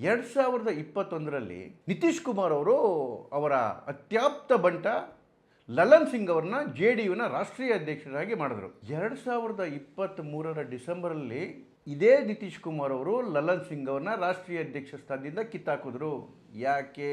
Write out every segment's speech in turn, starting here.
ಎರಡು ಸಾವಿರದ ಇಪ್ಪತ್ತೊಂದರಲ್ಲಿ ನಿತೀಶ್ ಕುಮಾರ್ ಅವರು ಅವರ ಅತ್ಯಾಪ್ತ ಬಂಟ ಲಲನ್ ಸಿಂಗ್ ಅವ್ರನ್ನ ಜೆ ಡಿ ಯುನ ರಾಷ್ಟ್ರೀಯ ಅಧ್ಯಕ್ಷರಾಗಿ ಮಾಡಿದ್ರು. ಎರಡು ಸಾವಿರದ ಇಪ್ಪತ್ತ್ ಮೂರರ ಡಿಸೆಂಬರಲ್ಲಿ ಇದೇ ನಿತೀಶ್ ಕುಮಾರ್ ಅವರು ಲಲನ್ ಸಿಂಗ್ ಅವ್ರನ್ನ ರಾಷ್ಟ್ರೀಯ ಅಧ್ಯಕ್ಷ ಸ್ಥಾನದಿಂದ ಕಿತ್ತಾಕಿದ್ರು ಯಾಕೆ?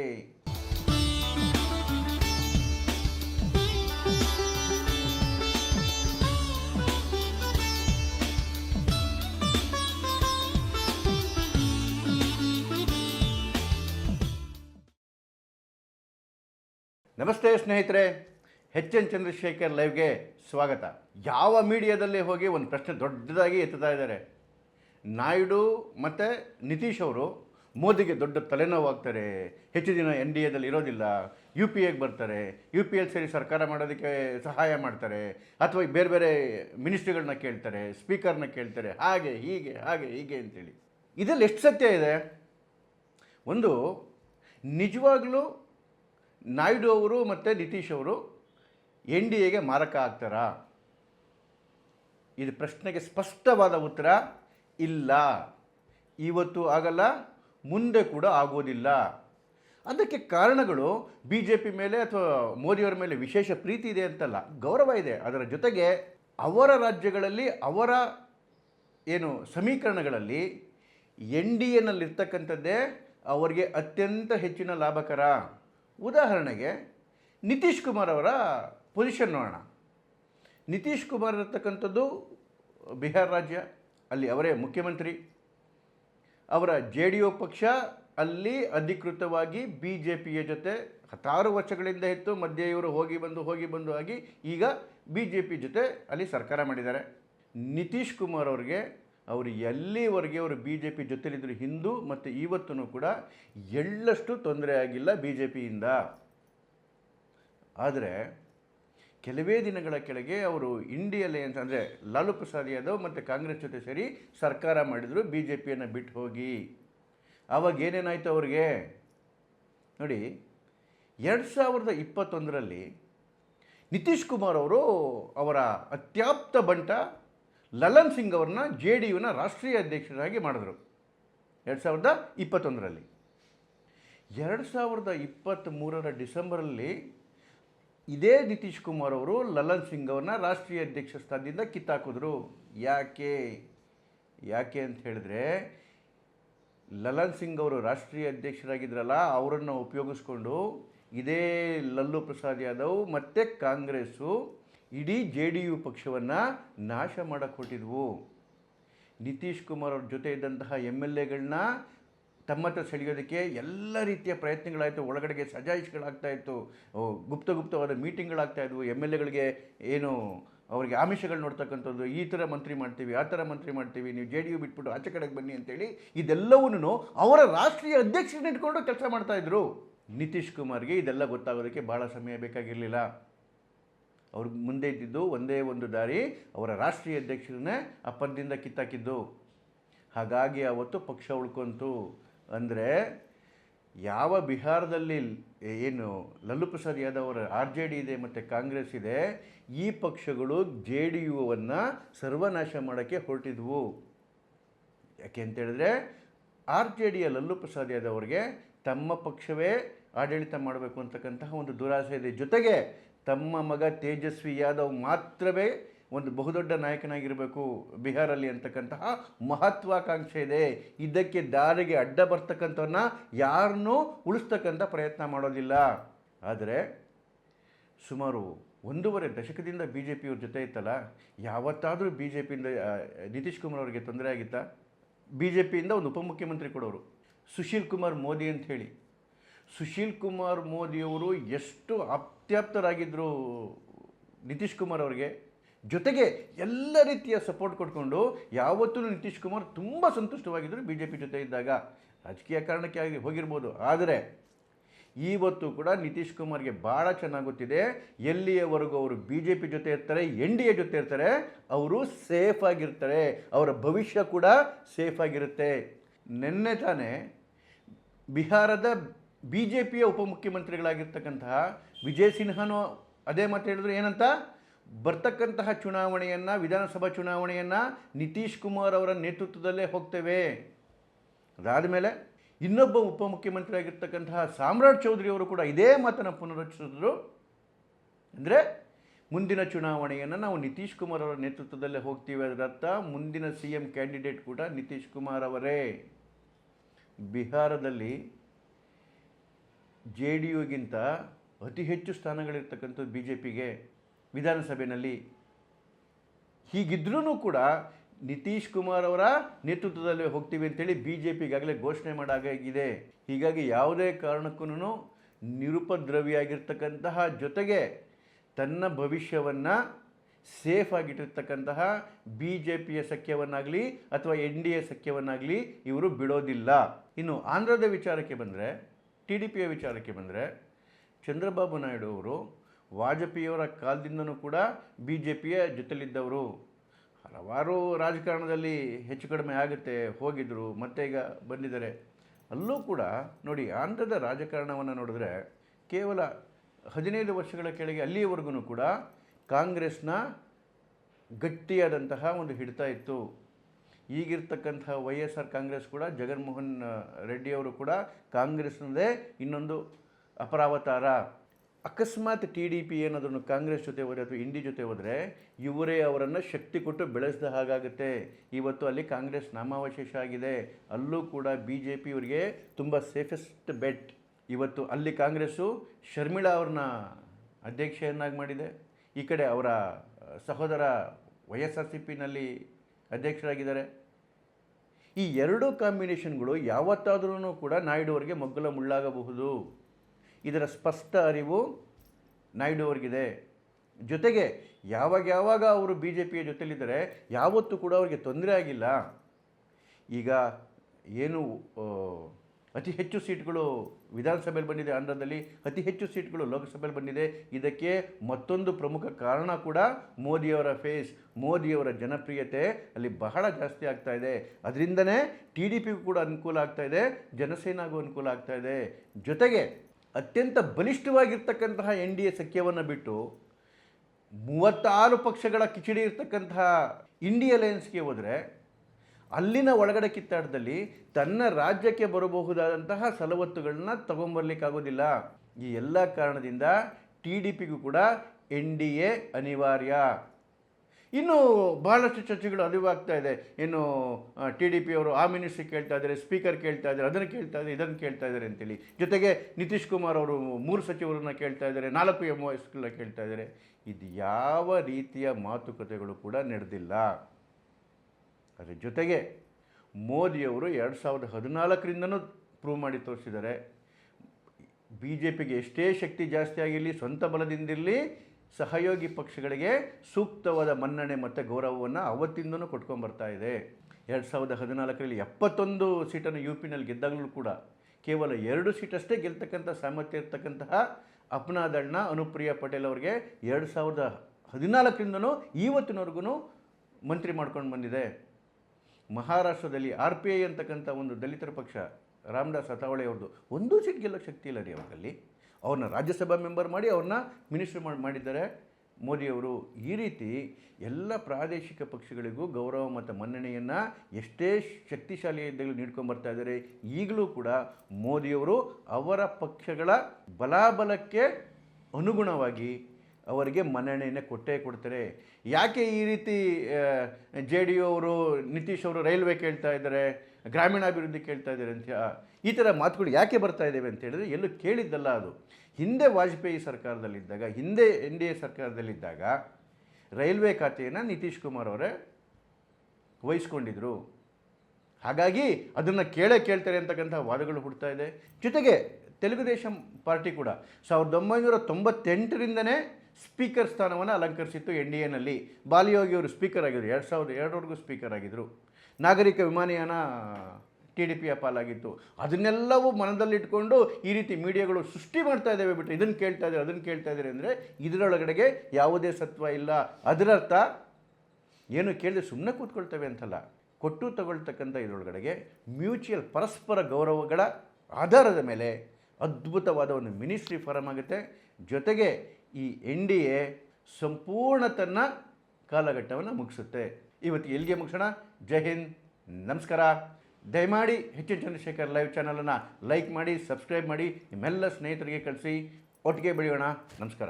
ನಮಸ್ತೆ ಸ್ನೇಹಿತರೆ ಎಚ್ ಎನ್ ಚಂದ್ರಶೇಖರ್ ಲೈವ್ಗೆ ಸ್ವಾಗತ. ಯಾವ ಮೀಡಿಯಾದಲ್ಲಿ ಹೋಗಿ ಒಂದು ಪ್ರಶ್ನೆ ದೊಡ್ಡದಾಗಿ ಎತ್ತುತ್ತಾ ಇದ್ದಾರೆ? ನಾಯ್ಡು ಮತ್ತು ನಿತೀಶ್ ಅವರು ಮೋದಿಗೆ ದೊಡ್ಡ ತಲೆನೋವಾಗ್ತಾರೆ. ಹೆಚ್ಚು ದಿನ ಎನ್ ಡಿ ಎದಲ್ಲಿ ಇರೋದಿಲ್ಲ. ಯು ಪಿ ಎಗೆ ಬರ್ತಾರೆ. ಯು ಪಿ ಎಲ್ ಸೇರಿ ಸರ್ಕಾರ ಮಾಡೋದಕ್ಕೆ ಸಹಾಯ ಮಾಡ್ತಾರೆ. ಅಥವಾ ಬೇರೆ ಬೇರೆ ಮಿನಿಸ್ಟ್ರಿಗಳನ್ನ ಕೇಳ್ತಾರೆ, ಸ್ಪೀಕರ್ನ ಕೇಳ್ತಾರೆ. ಹಾಗೆ, ಹೀಗೆ ಹಾಗೆ, ಹೀಗೆ ಅಂತೇಳಿ. ಇದರಲ್ಲಿ ಎಷ್ಟು ಸತ್ಯ ಇದೆ? ಒಂದು, ನಿಜವಾಗ್ಲೂ ನಾಯ್ಡು ಅವರು ಮತ್ತು ನಿತೀಶ್ ಅವರು ಎನ್ ಡಿ ಎಗೆ ಮಾರಕ ಆಗ್ತಾರಾ? ಇದು ಪ್ರಶ್ನೆಗೆ ಸ್ಪಷ್ಟವಾದ ಉತ್ತರ ಇಲ್ಲ. ಇವತ್ತು ಆಗಲ್ಲ, ಮುಂದೆ ಕೂಡ ಆಗೋದಿಲ್ಲ. ಅದಕ್ಕೆ ಕಾರಣಗಳು ಬಿ ಜೆ ಪಿ ಮೇಲೆ ಅಥವಾ ಮೋದಿಯವರ ಮೇಲೆ ವಿಶೇಷ ಪ್ರೀತಿ ಇದೆ ಅಂತಲ್ಲ, ಗೌರವ ಇದೆ. ಅದರ ಜೊತೆಗೆ ಅವರ ರಾಜ್ಯಗಳಲ್ಲಿ ಅವರ ಏನು ಸಮೀಕರಣಗಳಲ್ಲಿ ಎನ್ ಡಿ ಎನಲ್ಲಿರ್ತಕ್ಕಂಥದ್ದೇ ಅವರಿಗೆ ಅತ್ಯಂತ ಹೆಚ್ಚಿನ ಲಾಭಕರ. ಉದಾಹರಣೆಗೆ ನಿತೀಶ್ ಕುಮಾರ್ ಅವರ ಪೊಸಿಷನ್ ನೋಡೋಣ. ನಿತೀಶ್ ಕುಮಾರ್ ಇರತಕ್ಕಂಥದ್ದು ಬಿಹಾರ್ ರಾಜ್ಯ, ಅಲ್ಲಿ ಅವರೇ ಮುಖ್ಯಮಂತ್ರಿ. ಅವರ ಜೆ ಡಿ ಯು ಪಕ್ಷ ಅಲ್ಲಿ ಅಧಿಕೃತವಾಗಿ ಬಿ ಜೆ ಪಿಯ ಜೊತೆ ಹತ್ತಾರು ವರ್ಷಗಳಿಂದ ಇತ್ತು, ಮಧ್ಯೆ ಇವರು ಹೋಗಿ ಬಂದು ಹೋಗಿ ಬಂದು ಆಗಿ ಈಗ ಬಿ ಜೆ ಪಿ ಜೊತೆ ಅಲ್ಲಿ ಸರ್ಕಾರ ಮಾಡಿದ್ದಾರೆ. ನಿತೀಶ್ ಕುಮಾರ್ ಅವ್ರಿಗೆ ಅವರು ಎಲ್ಲಿವರೆಗೆ ಅವರು ಬಿ ಜೆ ಪಿ ಜೊತೆಲಿದ್ದರು ಹಿಂದೂ ಮತ್ತು ಇವತ್ತೂ ಕೂಡ ಎಳ್ಳಷ್ಟು ತೊಂದರೆ ಆಗಿಲ್ಲ ಬಿ ಜೆ ಪಿಯಿಂದ ಆದರೆ ಕೆಲವೇ ದಿನಗಳ ಕೆಳಗೆ ಅವರು ಇಂಡಿಯಲ್ಲಿ ಅಲಯನ್ಸ್ ಅಂದರೆ ಲಾಲು ಪ್ರಸಾದ್ ಯಾದವ್ ಮತ್ತು ಕಾಂಗ್ರೆಸ್ ಜೊತೆ ಸೇರಿ ಸರ್ಕಾರ ಮಾಡಿದರು ಬಿ ಜೆ ಪಿಯನ್ನು ಬಿಟ್ಟು ಹೋಗಿ. ಆವಾಗ ಏನೇನಾಯಿತು ಅವ್ರಿಗೆ? ನೋಡಿ, ಎರಡು ಸಾವಿರದ ಇಪ್ಪತ್ತೊಂದರಲ್ಲಿ ನಿತೀಶ್ ಕುಮಾರ್ ಅವರು ಅವರ ಅತ್ಯಾಪ್ತ ಬಂಟ ಲಲನ್ ಸಿಂಗ್ ಅವ್ರನ್ನ ಜೆ ಡಿ ಯುನ ರಾಷ್ಟ್ರೀಯ ಅಧ್ಯಕ್ಷರಾಗಿ ಮಾಡಿದ್ರು. ಎರಡು ಸಾವಿರದ ಇಪ್ಪತ್ತೊಂದರಲ್ಲಿ. ಎರಡು ಸಾವಿರದ ಇಪ್ಪತ್ತ್ಮೂರರ ಡಿಸೆಂಬರಲ್ಲಿ ಇದೇ ನಿತೀಶ್ ಕುಮಾರ್ ಅವರು ಲಲನ್ ಸಿಂಗ್ ಅವ್ರನ್ನ ರಾಷ್ಟ್ರೀಯ ಅಧ್ಯಕ್ಷ ಸ್ಥಾನದಿಂದ ಕಿತ್ತಾಕಿದ್ರು. ಯಾಕೆ? ಯಾಕೆ ಅಂತ ಹೇಳಿದ್ರೆ, ಲಲನ್ ಸಿಂಗ್ ಅವರು ರಾಷ್ಟ್ರೀಯ ಅಧ್ಯಕ್ಷರಾಗಿದ್ರಲ್ಲ, ಅವರನ್ನು ಉಪಯೋಗಿಸ್ಕೊಂಡು ಇದೇ ಲಲ್ಲು ಪ್ರಸಾದ್ ಯಾದವ್ ಮತ್ತು ಕಾಂಗ್ರೆಸ್ಸು ಇಡೀ ಜೆ ಡಿ ಯು ಪಕ್ಷವನ್ನು ನಾಶ ಮಾಡಕ್ಕೆ ನಿತೀಶ್ ಕುಮಾರ್ ಅವ್ರ ಜೊತೆ ಇದ್ದಂತಹ ಎಂ ಎಲ್ ಎಗಳನ್ನ ತಮ್ಮತ್ತ ಸೆಳೆಯೋದಕ್ಕೆ ಎಲ್ಲ ರೀತಿಯ ಪ್ರಯತ್ನಗಳಾಯಿತು, ಒಳಗಡೆಗೆ ಸಜಾಯಿಷ್ಗಳಾಗ್ತಾಯಿತ್ತು ಗುಪ್ತ ಗುಪ್ತವಾದ ಮೀಟಿಂಗ್ಗಳಾಗ್ತಾ ಇದ್ವು. ಎಂ ಎಲ್ ಎಗಳಿಗೆ ಏನು ಅವರಿಗೆ ಆಮಿಷಗಳು ನೋಡ್ತಕ್ಕಂಥದ್ದು. ಈ ಥರ ಮಂತ್ರಿ ಮಾಡ್ತೀವಿ, ಆ ಥರ ಮಂತ್ರಿ ಮಾಡ್ತೀವಿ, ನೀವು ಜೆ ಡಿ ಯು ಬಿಟ್ಬಿಟ್ಟು ಆಚೆ ಕಡೆಗೆ ಬನ್ನಿ ಅಂತೇಳಿ ಇದೆಲ್ಲವನ್ನೂ ಅವರ ರಾಷ್ಟ್ರೀಯ ಅಧ್ಯಕ್ಷರನ್ನ ಇಟ್ಕೊಂಡು ಕೆಲಸ ಮಾಡ್ತಾಯಿದ್ರು ನಿತೀಶ್ ಕುಮಾರ್ಗೆ ಇದೆಲ್ಲ ಗೊತ್ತಾಗೋದಕ್ಕೆ ಭಾಳ ಸಮಯ ಬೇಕಾಗಿರಲಿಲ್ಲ. ಅವ್ರ ಮುಂದೆ ಇದ್ದಿದ್ದು ಒಂದೇ ಒಂದು ದಾರಿ ಅವರ ರಾಷ್ಟ್ರೀಯ ಅಧ್ಯಕ್ಷರನ್ನೇ ಅಪ್ಪನಿಂದ ಪದದಿಂದ ಕಿತ್ತಾಕಿದ್ದು. ಹಾಗಾಗಿ ಅವತ್ತು ಪಕ್ಷ ಉಳ್ಕೊಂತು. ಅಂದರೆ ಯಾವ ಬಿಹಾರದಲ್ಲಿ ಏನು ಲಲ್ಲು ಪ್ರಸಾದ್ ಯಾದವ್ ಅವರ ಆರ್ ಜೆ ಡಿ ಇದೆ ಮತ್ತು ಕಾಂಗ್ರೆಸ್ ಇದೆ, ಈ ಪಕ್ಷಗಳು ಜೆ ಡಿ ಯುವನ್ನು ಸರ್ವನಾಶ ಮಾಡೋಕ್ಕೆ ಹೊರಟಿದ್ವು. ಯಾಕೆ ಅಂತೇಳಿದ್ರೆ ಆರ್ ಜೆ ಡಿಯ ಲಲ್ಲು ಪ್ರಸಾದ್ ಯಾದವ್ ಅವರಿಗೆ ತಮ್ಮ ಪಕ್ಷವೇ ಆಡಳಿತ ಮಾಡಬೇಕು ಅಂತಕ್ಕಂತಹ ಒಂದು ದುರಾಸೆ ಇದೆ. ಜೊತೆಗೆ ತಮ್ಮ ಮಗ ತೇಜಸ್ವಿ ಯಾದವ್ ಮಾತ್ರವೇ ಒಂದು ಬಹುದೊಡ್ಡ ನಾಯಕನಾಗಿರಬೇಕು ಬಿಹಾರಲ್ಲಿ ಅಂತಕ್ಕಂತಹ ಮಹತ್ವಾಕಾಂಕ್ಷೆ ಇದೆ. ಇದಕ್ಕೆ ದಾರಿಗೆ ಅಡ್ಡ ಬರ್ತಕ್ಕಂಥವನ್ನ ಯಾರನ್ನೂ ಉಳಿಸ್ತಕ್ಕಂಥ ಪ್ರಯತ್ನ ಮಾಡೋದಿಲ್ಲ. ಆದರೆ ಸುಮಾರು ಒಂದೂವರೆ ದಶಕದಿಂದ ಬಿ ಜೆ ಪಿಯವ್ರ ಜೊತೆ ಇತ್ತಲ್ಲ, ಯಾವತ್ತಾದರೂ ಬಿ ಜೆ ಪಿಯಿಂದ ನಿತೀಶ್ ಕುಮಾರ್ ಅವರಿಗೆ ತೊಂದರೆ ಆಗಿತ್ತಾ? ಬಿ ಜೆ ಪಿಯಿಂದ ಒಂದು ಉಪಮುಖ್ಯಮಂತ್ರಿ ಕೊಡೋರು ಸುಶೀಲ್ ಕುಮಾರ್ ಮೋದಿ ಅಂತ ಹೇಳಿ. ಸುಶೀಲ್ ಕುಮಾರ್ ಮೋದಿಯವರು ಎಷ್ಟು ಅತ್ಯಾಪ್ತರಾಗಿದ್ದರು ನಿತೀಶ್ ಕುಮಾರ್ ಅವರಿಗೆ, ಜೊತೆಗೆ ಎಲ್ಲ ರೀತಿಯ ಸಪೋರ್ಟ್ ಕೊಟ್ಕೊಂಡು ಯಾವತ್ತೂ ನಿತೀಶ್ ಕುಮಾರ್ ತುಂಬ ಸಂತುಷ್ಟವಾಗಿದ್ದರು ಬಿ ಜೆ ಪಿ ಜೊತೆ ಇದ್ದಾಗ. ರಾಜಕೀಯ ಕಾರಣಕ್ಕೆ ಆಗಿ ಹೋಗಿರ್ಬೋದು. ಆದರೆ ಇವತ್ತು ಕೂಡ ನಿತೀಶ್ ಕುಮಾರ್ಗೆ ಭಾಳ ಚೆನ್ನಾಗುತ್ತಿದೆ ಎಲ್ಲಿಯವರೆಗೂ ಅವರು ಬಿ ಜೆ ಪಿ ಜೊತೆ ಇರ್ತಾರೆ, ಎನ್ ಡಿ ಎ ಜೊತೆ ಇರ್ತಾರೆ, ಅವರು ಸೇಫ್ ಆಗಿರ್ತಾರೆ. ಅವರ ಭವಿಷ್ಯ ಕೂಡ ಸೇಫ್ ಆಗಿರುತ್ತೆ. ನಿನ್ನೆ ತಾನೇ ಬಿಹಾರದ ಬಿ ಜೆ ಪಿಯ ಉಪಮುಖ್ಯಮಂತ್ರಿಗಳಾಗಿರ್ತಕ್ಕಂತಹ ವಿಜಯ್ ಸಿನ್ಹಾನು ಅದೇ ಮಾತು ಹೇಳಿದ್ರು, ಏನಂತ? ಬರ್ತಕ್ಕಂತಹ ಚುನಾವಣೆಯನ್ನು, ವಿಧಾನಸಭಾ ಚುನಾವಣೆಯನ್ನು ನಿತೀಶ್ ಕುಮಾರ್ ಅವರ ನೇತೃತ್ವದಲ್ಲೇ ಹೋಗ್ತೇವೆ. ಅದಾದ ಮೇಲೆ ಇನ್ನೊಬ್ಬ ಉಪಮುಖ್ಯಮಂತ್ರಿ ಆಗಿರ್ತಕ್ಕಂತಹ ಸಾಮ್ರಾಟ್ ಚೌಧರಿ ಅವರು ಕೂಡ ಇದೇ ಮಾತನ್ನು ಪುನರುಚ್ಚರಿಸಿದ್ರು ಅಂದರೆ ಮುಂದಿನ ಚುನಾವಣೆಯನ್ನು ನಾವು ನಿತೀಶ್ ಕುಮಾರ್ ಅವರ ನೇತೃತ್ವದಲ್ಲೇ ಹೋಗ್ತೀವಿ ಅದರ ಅರ್ಥ ಮುಂದಿನ ಸಿ ಎಂ ಕ್ಯಾಂಡಿಡೇಟ್ ಕೂಡ ನಿತೀಶ್ ಕುಮಾರ್ ಅವರೇ. ಬಿಹಾರದಲ್ಲಿ ಜೆ ಡಿ ಯುಗಿಂತ ಅತಿ ಹೆಚ್ಚು ಸ್ಥಾನಗಳಿರ್ತಕ್ಕಂಥದ್ದು ಬಿ ಜೆ ಪಿಗೆ ವಿಧಾನಸಭೆಯಲ್ಲಿ ಹೀಗಿದ್ರೂ ಕೂಡ ನಿತೀಶ್ ಕುಮಾರ್ ಅವರ ನೇತೃತ್ವದಲ್ಲಿ ಹೋಗ್ತೀವಿ ಅಂತೇಳಿ ಬಿ ಜೆ ಪಿ ಈಗಾಗಲೇ ಘೋಷಣೆ ಮಾಡಾಗಿದೆ ಹೀಗಾಗಿ ಯಾವುದೇ ಕಾರಣಕ್ಕೂ ನಿರುಪದ್ರವಿಯಾಗಿರ್ತಕ್ಕಂತಹ ಜೊತೆಗೆ ತನ್ನ ಭವಿಷ್ಯವನ್ನು ಸೇಫ್ ಆಗಿಟ್ಟಿರ್ತಕ್ಕಂತಹ ಬಿ ಜೆ ಪಿಯ ಸಖ್ಯವನ್ನಾಗಲಿ ಅಥವಾ ಎನ್ ಡಿ ಎ ಸಖ್ಯವನ್ನಾಗಲಿ ಇವರು ಬಿಡೋದಿಲ್ಲ. ಇನ್ನು ಆಂಧ್ರದ ವಿಚಾರಕ್ಕೆ ಬಂದರೆ ಟಿ ಡಿ ಪಿಯ ವಿಚಾರಕ್ಕೆ ಬಂದರೆ ಚಂದ್ರಬಾಬು ನಾಯ್ಡು ಅವರು ವಾಜಪೇಯಿಯವರ ಕಾಲದಿಂದನೂ ಕೂಡ ಬಿ ಜೆ ಪಿಯ ಜೊತೆಲಿದ್ದವರು. ಹಲವಾರು ರಾಜಕಾರಣದಲ್ಲಿ ಹೆಚ್ಚು ಕಡಿಮೆ ಆಗುತ್ತೆ ಹೋಗಿದ್ದರು ಮತ್ತೆ ಈಗ ಬಂದಿದ್ದಾರೆ. ಅಲ್ಲೂ ಕೂಡ ನೋಡಿ, ಆಂಧ್ರದ ರಾಜಕಾರಣವನ್ನು ನೋಡಿದ್ರೆ ಕೇವಲ ಹದಿನೈದು ವರ್ಷಗಳ ಕೆಳಗೆ ಅಲ್ಲಿಯವರೆಗೂ ಕೂಡ ಕಾಂಗ್ರೆಸ್ನ ಗಟ್ಟಿಯಾದಂತಹ ಒಂದು ಹಿಡಿತ ಇತ್ತು. ಈಗಿರ್ತಕ್ಕಂತಹ ವೈ ಎಸ್ ಆರ್ ಕಾಂಗ್ರೆಸ್ ಕೂಡ ಜಗನ್ಮೋಹನ್ ರೆಡ್ಡಿಯವರು ಕೂಡ ಕಾಂಗ್ರೆಸ್ನದೇ ಇನ್ನೊಂದು ಅಪರಾವತಾರ. ಅಕಸ್ಮಾತ್ ಟಿ ಡಿ ಪಿ ಏನಾದರೂ ಕಾಂಗ್ರೆಸ್ ಜೊತೆ ಹೋದರೆ ಅಥವಾ ಇಂಡಿ ಜೊತೆ ಹೋದರೆ ಇವರೇ ಅವರನ್ನು ಶಕ್ತಿ ಕೊಟ್ಟು ಬೆಳೆಸಿದ ಹಾಗಾಗುತ್ತೆ. ಇವತ್ತು ಅಲ್ಲಿ ಕಾಂಗ್ರೆಸ್ ನಾಮಾವಶೇಷ ಆಗಿದೆ. ಅಲ್ಲೂ ಕೂಡ ಬಿ ಜೆ ಪಿ ಇವರಿಗೆ ತುಂಬ ಸೇಫೆಸ್ಟ್ ಬೆಟ್. ಇವತ್ತು ಅಲ್ಲಿ ಕಾಂಗ್ರೆಸ್ಸು ಶರ್ಮಿಳಾ ಅವ್ರನ್ನ ಅಧ್ಯಕ್ಷೆಯನ್ನಾಗಿ ಮಾಡಿದೆ. ಈ ಕಡೆ ಅವರ ಸಹೋದರ ವೈ ಎಸ್ ಆರ್ ಸಿ ಪಿನಲ್ಲಿ ಅಧ್ಯಕ್ಷರಾಗಿದ್ದಾರೆ. ಈ ಎರಡೂ ಕಾಂಬಿನೇಷನ್ಗಳು ಯಾವತ್ತಾದ್ರೂ ಕೂಡ ನಾಯ್ಡು ಅವರಿಗೆ ಮಗ್ಗಲ ಮುಳ್ಳಾಗಬಹುದು. ಇದರ ಸ್ಪಷ್ಟ ಅರಿವು ನಾಯ್ಡು ಅವರಿಗಿದೆ. ಜೊತೆಗೆ ಯಾವಾಗ ಯಾವಾಗ ಅವರು ಬಿ ಜೆ ಪಿಯ ಜೊತೆಲಿದ್ದಾರೆ ಯಾವತ್ತೂ ಕೂಡ ಅವರಿಗೆ ತೊಂದರೆ ಆಗಿಲ್ಲ. ಈಗ ಏನು ಅತಿ ಹೆಚ್ಚು ಸೀಟ್ಗಳು ವಿಧಾನಸಭೆಯಲ್ಲಿ ಬಂದಿದೆ ಆಂಧ್ರದಲ್ಲಿ, ಅತಿ ಹೆಚ್ಚು ಸೀಟ್ಗಳು ಲೋಕಸಭೆಯಲ್ಲಿ ಬಂದಿದೆ. ಇದಕ್ಕೆ ಮತ್ತೊಂದು ಪ್ರಮುಖ ಕಾರಣ ಕೂಡ ಮೋದಿಯವರ ಫೇಸ್, ಮೋದಿಯವರ ಜನಪ್ರಿಯತೆ ಅಲ್ಲಿ ಬಹಳ ಜಾಸ್ತಿ ಆಗ್ತಾ ಇದೆ. ಅದರಿಂದನೇ ಟಿ ಡಿ ಪಿಗೂ ಕೂಡ ಅನುಕೂಲ ಆಗ್ತಾ ಇದೆ, ಜನಸೇನಾಗೂ ಅನುಕೂಲ ಆಗ್ತಾ ಇದೆ. ಜೊತೆಗೆ ಅತ್ಯಂತ ಬಲಿಷ್ಠವಾಗಿರ್ತಕ್ಕಂತಹ ಎನ್ ಡಿ ಎ ಸಖ್ಯವನ್ನು ಬಿಟ್ಟು ಮೂವತ್ತಾರು ಪಕ್ಷಗಳ ಕಿಚಡಿ ಇರ್ತಕ್ಕಂತಹ ಇಂಡಿ ಅಲಯನ್ಸ್ಗೆ ಹೋದರೆ ಅಲ್ಲಿನ ಒಳಗಡೆ ಕಿತ್ತಾಟದಲ್ಲಿ ತನ್ನ ರಾಜ್ಯಕ್ಕೆ ಬರಬಹುದಾದಂತಹ ಸಲವತ್ತುಗಳನ್ನ ತಗೊಂಬರ್ಲಿಕ್ಕಾಗೋದಿಲ್ಲ. ಈ ಎಲ್ಲ ಕಾರಣದಿಂದ ಟಿ ಡಿ ಪಿಗೂ ಕೂಡ ಎನ್ ಡಿ ಎ ಅನಿವಾರ್ಯ. ಇನ್ನು ಬಹಳಷ್ಟು ಚರ್ಚೆಗಳು ಅರಿವಾಗ್ತಾ ಇದೆ. ಇನ್ನು ಟಿ ಡಿ ಪಿ ಅವರು, ಆ ಮಿನಿಸ್ಟ್ರಿ ಕೇಳ್ತಾ ಇದ್ದಾರೆ, ಸ್ಪೀಕರ್ ಕೇಳ್ತಾ ಇದ್ದಾರೆ, ಅದನ್ನು ಕೇಳ್ತಾ ಇದ್ದಾರೆ, ಇದನ್ನು ಕೇಳ್ತಾ ಇದ್ದಾರೆ ಅಂತೇಳಿ. ಜೊತೆಗೆ ನಿತೀಶ್ ಕುಮಾರ್ ಅವರು ಮೂರು ಸಚಿವರನ್ನ ಕೇಳ್ತಾ ಇದ್ದಾರೆ, ನಾಲ್ಕು ಎಂ ಎಸ್ಗಳನ್ನ ಕೇಳ್ತಾ ಇದ್ದಾರೆ. ಇದು ಯಾವ ರೀತಿಯ ಮಾತುಕತೆಗಳು ಕೂಡ ನಡೆದಿಲ್ಲ. ಅದರ ಜೊತೆಗೆ ಮೋದಿಯವರು ಎರಡು ಸಾವಿರದ ಹದಿನಾಲ್ಕರಿಂದನೂ ಪ್ರೂವ್ ಮಾಡಿ ತೋರಿಸಿದ್ದಾರೆ. ಬಿ ಜೆ ಪಿಗೆ ಎಷ್ಟೇ ಶಕ್ತಿ ಜಾಸ್ತಿ ಆಗಿರಲಿ, ಸ್ವಂತ ಬಲದಿಂದಿರಲಿ ಸಹಯೋಗಿ ಪಕ್ಷಗಳಿಗೆ ಸೂಕ್ತವಾದ ಮನ್ನಣೆ ಮತ್ತು ಗೌರವವನ್ನು ಅವತ್ತಿಂದನೂ ಕೊಟ್ಕೊಂಬರ್ತಾ ಇದೆ. ಎರಡು ಸಾವಿರದ ಹದಿನಾಲ್ಕರಲ್ಲಿ ಎಪ್ಪತ್ತೊಂದು ಸೀಟನ್ನು ಯು ಪಿನಲ್ಲಿ ಗೆದ್ದಾಗಲೂ ಕೂಡ ಕೇವಲ ಎರಡು ಸೀಟಷ್ಟೇ ಗೆಲ್ತಕ್ಕಂಥ ಸಾಮರ್ಥ್ಯ ಇರತಕ್ಕಂತಹ ಅಪ್ನಾದಣ್ಣ ಅನುಪ್ರಿಯಾ ಪಟೇಲ್ ಅವರಿಗೆ ಎರಡು ಸಾವಿರದ ಹದಿನಾಲ್ಕರಿಂದನೂ ಇವತ್ತಿನವರೆಗೂ ಮಂತ್ರಿ ಮಾಡ್ಕೊಂಡು ಬಂದಿದೆ. ಮಹಾರಾಷ್ಟ್ರದಲ್ಲಿ ಆರ್ ಪಿ ಐ ಅಂತಕ್ಕಂಥ ಒಂದು ದಲಿತರ ಪಕ್ಷ, ರಾಮದಾಸ್ ಅತಾವಳೆ ಅವ್ರದ್ದು ಒಂದೂ ಸೀಟ್ ಗೆಲ್ಲೋ ಶಕ್ತಿ ಇಲ್ಲ ರೀ ಅವರಲ್ಲಿ. ಅವ್ರನ್ನ ರಾಜ್ಯಸಭಾ ಮೆಂಬರ್ ಮಾಡಿ ಅವ್ರನ್ನ ಮಿನಿಸ್ಟರ್ ಮಾಡಿ ಮಾಡಿದ್ದಾರೆ. ಮೋದಿಯವರು ಈ ರೀತಿ ಎಲ್ಲ ಪ್ರಾದೇಶಿಕ ಪಕ್ಷಗಳಿಗೂ ಗೌರವ ಮತ್ತು ಮನ್ನಣೆಯನ್ನು ಎಷ್ಟೇ ಶಕ್ತಿಶಾಲಿ ನೀಡ್ಕೊಂಡು ಇದ್ದಾರೆ, ಈಗಲೂ ಕೂಡ ಮೋದಿಯವರು ಅವರ ಪಕ್ಷಗಳ ಬಲಾಬಲಕ್ಕೆ ಅನುಗುಣವಾಗಿ ಅವರಿಗೆ ಮನ್ನಣೆಯನ್ನು ಕೊಟ್ಟೇ ಕೊಡ್ತಾರೆ. ಯಾಕೆ ಈ ರೀತಿ ಜೆ ಡಿ ಯು ಅವರು, ನಿತೀಶ್ ಅವರು ರೈಲ್ವೆ ಕೇಳ್ತಾ ಇದ್ದಾರೆ, ಗ್ರಾಮೀಣಾಭಿವೃದ್ಧಿ ಕೇಳ್ತಾ ಇದ್ದಾರೆ ಅಂತ ಈ ಥರ ಮಾತುಗಳು ಯಾಕೆ ಬರ್ತಾ ಇದ್ದೇವೆ ಅಂತ ಹೇಳಿದ್ರೆ ಎಲ್ಲೂ ಕೇಳಿದ್ದಲ್ಲ ಅದು. ಹಿಂದೆ ವಾಜಪೇಯಿ ಸರ್ಕಾರದಲ್ಲಿದ್ದಾಗ, ಹಿಂದೆ ಎನ್ ಡಿ ಎ ಸರ್ಕಾರದಲ್ಲಿದ್ದಾಗ ರೈಲ್ವೆ ಖಾತೆಯನ್ನು ನಿತೀಶ್ ಕುಮಾರ್ ಅವರೇ ವಹಿಸ್ಕೊಂಡಿದ್ರು. ಹಾಗಾಗಿ ಅದನ್ನು ಕೇಳೇ ಕೇಳ್ತಾರೆ ಅಂತಕ್ಕಂಥ ವಾದಗಳು ಹುಡ್ತಾ ಇದೆ. ಜೊತೆಗೆ ತೆಲುಗು ದೇಶಂ ಪಾರ್ಟಿ ಕೂಡ ಸಾವಿರದ ಒಂಬೈನೂರ ತೊಂಬತ್ತೆಂಟರಿಂದನೇ ಸ್ಪೀಕರ್ ಸ್ಥಾನವನ್ನು ಅಲಂಕರಿಸಿತ್ತು ಎನ್ ಡಿ ಎನಲ್ಲಿ ಬಾಲಿಯೋಗಿ ಅವರು ಸ್ಪೀಕರ್ ಆಗಿದ್ದರು ಎರಡು ಸಾವಿರದ ಎರಡರವರೆಗೂ ಸ್ಪೀಕರ್ ಆಗಿದ್ದರು ನಾಗರಿಕ ವಿಮಾನಯಾನ ಟಿ ಡಿ ಪಿಯ ಪಾಲಾಗಿತ್ತು. ಅದನ್ನೆಲ್ಲವೂ ಮನದಲ್ಲಿಟ್ಕೊಂಡು ಈ ರೀತಿ ಮೀಡಿಯಾಗಳು ಸೃಷ್ಟಿ ಮಾಡ್ತಾ ಇದ್ದಾವೆ ಬಿಟ್ಟು ಇದನ್ನು ಕೇಳ್ತಾ ಇದ್ದಾರೆ ಅದನ್ನು ಕೇಳ್ತಾ ಇದ್ದಾರೆ ಅಂದರೆ ಇದರೊಳಗಡೆಗೆ ಯಾವುದೇ ಸತ್ವ ಇಲ್ಲ. ಅದರರ್ಥ ಏನು ಕೇಳಿದ್ರೆ ಸುಮ್ಮನೆ ಕೂತ್ಕೊಳ್ತೇವೆ ಅಂತಲ್ಲ. ಕೊಟ್ಟು ತಗೊಳ್ತಕ್ಕಂಥ ಇದರೊಳಗಡೆಗೆ ಮ್ಯೂಚುವಲ್ ಪರಸ್ಪರ ಗೌರವಗಳ ಆಧಾರದ ಮೇಲೆ ಅದ್ಭುತವಾದ ಒಂದು ಮಿನಿಸ್ಟ್ರಿ ಫಾರಮ್ ಆಗುತ್ತೆ. ಜೊತೆಗೆ ಈ ಎನ್ ಡಿ ಎ ಸಂಪೂರ್ಣ ತನ್ನ ಕಾಲಘಟ್ಟವನ್ನು ಮುಗಿಸುತ್ತೆ. ಇವತ್ತು ಎಲ್ಲಿಗೆ ಮುಗಿಸೋಣ? ಜೈ ಹಿಂದ್. ನಮಸ್ಕಾರ. ದಯಮಾಡಿ ಹೆಚ್ಚಿನ ಚಂದ್ರಶೇಖರ್ ಲೈವ್ ಚಾನಲನ್ನು ಲೈಕ್ ಮಾಡಿ, ಸಬ್ಸ್ಕ್ರೈಬ್ ಮಾಡಿ, ನಿಮ್ಮೆಲ್ಲ ಸ್ನೇಹಿತರಿಗೆ ಕಳಿಸಿ. ಒಟ್ಟಿಗೆ ಬೆಳೆಯೋಣ. ನಮಸ್ಕಾರ.